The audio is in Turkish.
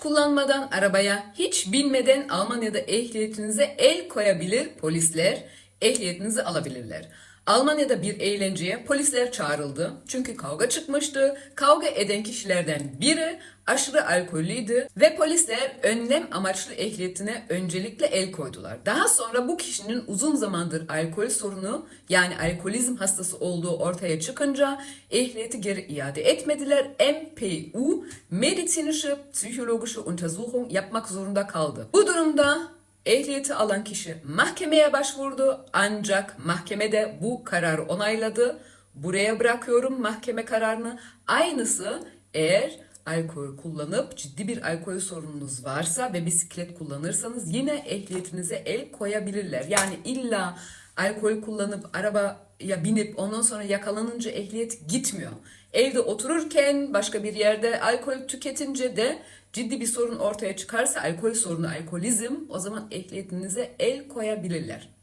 kullanmadan arabaya hiç binmeden Almanya'da ehliyetinize el koyabilir polisler, ehliyetinizi alabilirler. Almanya'da bir eğlenceye polisler çağrıldı. Çünkü kavga çıkmıştı. Kavga eden kişilerden biri aşırı alkollüydü ve polisler önlem amaçlı ehliyetine öncelikle el koydular. Daha sonra bu kişinin uzun zamandır alkol sorunu yani alkolizm hastası olduğu ortaya çıkınca ehliyeti geri iade etmediler. MPU medizinische psikologische Untersuchung yapmak zorunda kaldı. Bu durumda Ehliyeti alan kişi mahkemeye başvurdu ancak mahkemede bu kararı onayladı. Buraya bırakıyorum mahkeme kararını. Aynısı eğer alkol kullanıp ciddi bir alkol sorununuz varsa ve bisiklet kullanırsanız yine ehliyetinize el koyabilirler. Yani illa alkol kullanıp arabaya binip ondan sonra yakalanınca ehliyet gitmiyor. Evde otururken başka bir yerde alkol tüketince de ciddi bir sorun ortaya çıkarsa alkol sorunu, alkolizm o zaman ehliyetinize el koyabilirler.